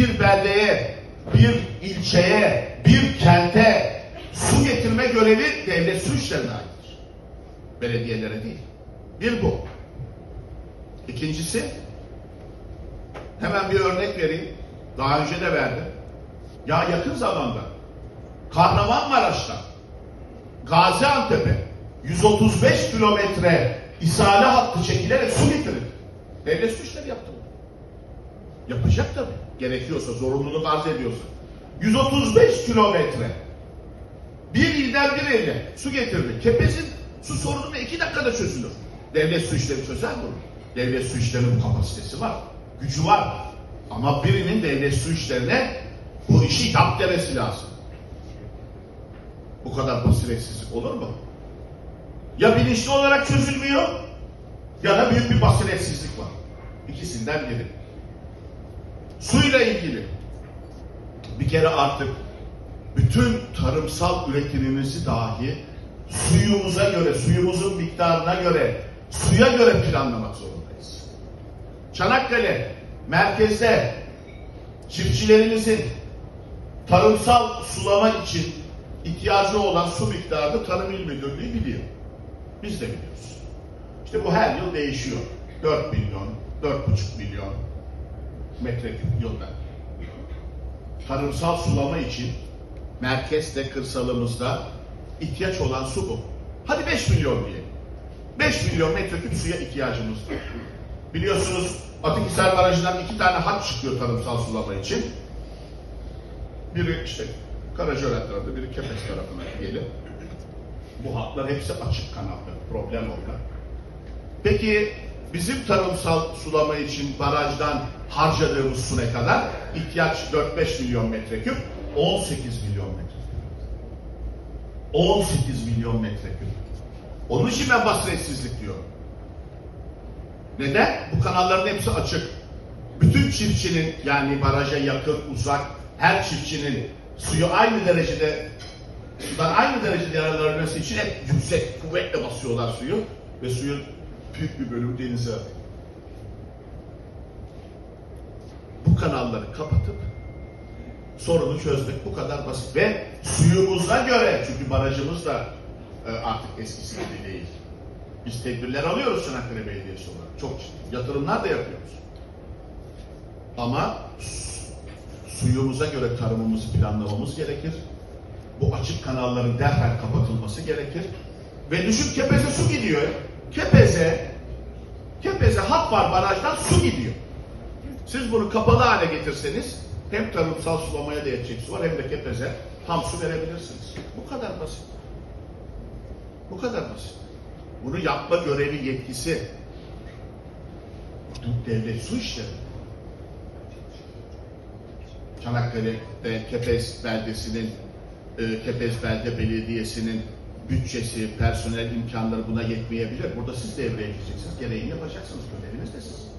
bir beldeye, bir ilçeye, bir kente su getirme görevi devlet su işlerine aittir. Belediyelere değil. Bir bu. İkincisi, hemen bir örnek vereyim. Daha önce de verdim. Ya yakın zamanda Kahramanmaraş'ta Gaziantep'e 135 kilometre isale hattı çekilerek su getirildi. Devlet su işleri yaptı. Yapacak tabii. Gerekiyorsa, zorunluluk arz ediyorsa. 135 kilometre. Bir ilden bir ile su getirdi. Kepez'in su sorunu iki dakikada çözülür. Devlet su işleri çözer bunu. Devlet su işlerinin kapasitesi var. Gücü var. Ama birinin devlet su işlerine bu işi yap demesi lazım. Bu kadar basiretsizlik olur mu? Ya bilinçli olarak çözülmüyor ya da büyük bir basiretsizlik var. İkisinden biri. Suyla ilgili bir kere artık bütün tarımsal üretimimizi dahi suyumuza göre, suyumuzun miktarına göre, suya göre planlamak zorundayız. Çanakkale merkezde çiftçilerimizin tarımsal sulama için ihtiyacı olan su miktarını Tarım İl Müdürlüğü biliyor. Biz de biliyoruz. İşte bu her yıl değişiyor. 4 milyon, 4,5 milyon metreküp yılda. Tarımsal sulama için merkezde, kırsalımızda ihtiyaç olan su bu. Hadi 5 milyon diyelim. 5 milyon metreküp suya ihtiyacımız var. Biliyorsunuz Atikhisar Barajı'ndan iki tane hat çıkıyor tarımsal sulama için. Biri işte Karacaören tarafı, biri Kepez tarafına gelip bu hatlar hepsi açık kanallı. Problem orada. Peki bizim tarımsal sulama için barajdan harcadığımız su ne kadar? İhtiyaç 4-5 milyon metreküp, 18 milyon metreküp. 18 milyon metreküp. Onun için ben basiretsizlik diyorum. Neden? Bu kanalların hepsi açık. Bütün çiftçinin yani baraja yakın, uzak her çiftçinin suyu aynı derecede sudan aynı derecede yararlanabilmesi için hep yüksek, kuvvetle basıyorlar suyu ve suyun büyük bir bölümü denize. Bu kanalları kapatıp sorunu çözmek bu kadar basit ve suyumuza göre çünkü barajımız da e, artık eskisi gibi değil. Biz tedbirler alıyoruz Çanakkale Belediyesi olarak. Çok ciddi. Yatırımlar da yapıyoruz. Ama su- suyumuza göre tarımımızı planlamamız gerekir. Bu açık kanalların derhal kapatılması gerekir. Ve düşün Kepez'e su gidiyor. Kepez'e Kepez'e hat var barajdan su gidiyor. Siz bunu kapalı hale getirseniz hem tarımsal sulamaya da yetecek su var hem de Kepez'e tam su verebilirsiniz. Bu kadar basit. Bu kadar basit. Bunu yapma görevi yetkisi devlet su işleri. Çanakkale'de Kepez beldesinin e, Kepez Belde Belediyesi'nin bütçesi, personel imkanları buna yetmeyebilir. Burada siz devreye gireceksiniz. Gereğini yapacaksınız. Göreviniz de sizin.